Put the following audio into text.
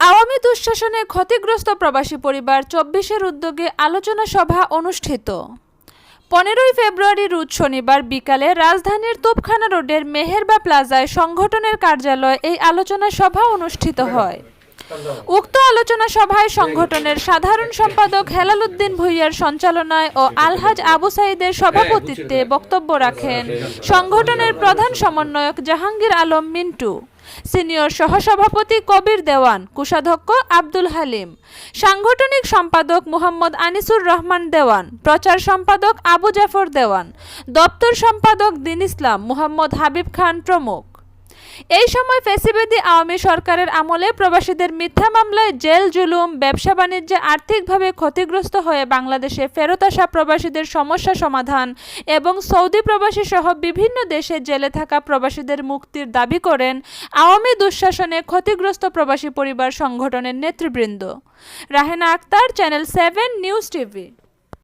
আওয়ামী দুঃশাসনে ক্ষতিগ্রস্ত প্রবাসী পরিবার চব্বিশের উদ্যোগে আলোচনা সভা অনুষ্ঠিত। পনেরোই ফেব্রুয়ারি রোজ শনিবার বিকালে রাজধানীর তোপখানা রোডের মেহেরবা প্লাজায় সংগঠনের কার্যালয়ে এই আলোচনা সভা অনুষ্ঠিত হয়। উক্ত আলোচনা সভায় সংগঠনের সাধারণ সম্পাদক হেলাল উদ্দিন ভুইয়ার সঞ্চালনায় ও আলহাজ আবু সাইদের সভাপতিত্বে বক্তব্য রাখেন সংগঠনের প্রধান সমন্বয়ক জাহাঙ্গীর আলম মিন্টু, সিনিয়র সহসভাপতি কবির দেওয়ান, কোষাধ্যক্ষ আব্দুল হালিম, সাংগঠনিক সম্পাদক মোহাম্মদ আনিসুর রহমান দেওয়ান, প্রচার সম্পাদক আবু জাফর দেওয়ান, দপ্তর সম্পাদক দিন ইসলাম মোহাম্মদ হাবিব খান প্রমুখ। এই সময় ফেসিবেদি আওয়ামী সরকারের আমলে প্রবাসীদের মিথ্যা মামলায় জেল, জুলুম, ব্যবসা বাণিজ্যে আর্থিকভাবে ক্ষতিগ্রস্ত হয়ে বাংলাদেশে ফেরত আসা প্রবাসীদের সমস্যা সমাধান এবং সৌদি প্রবাসী সহ বিভিন্ন দেশে জেলে থাকা প্রবাসীদের মুক্তির দাবি করেন আওয়ামী দুঃশাসনে ক্ষতিগ্রস্ত প্রবাসী পরিবার সংগঠনের নেতৃবৃন্দ। Rahena Akter channel seven news TV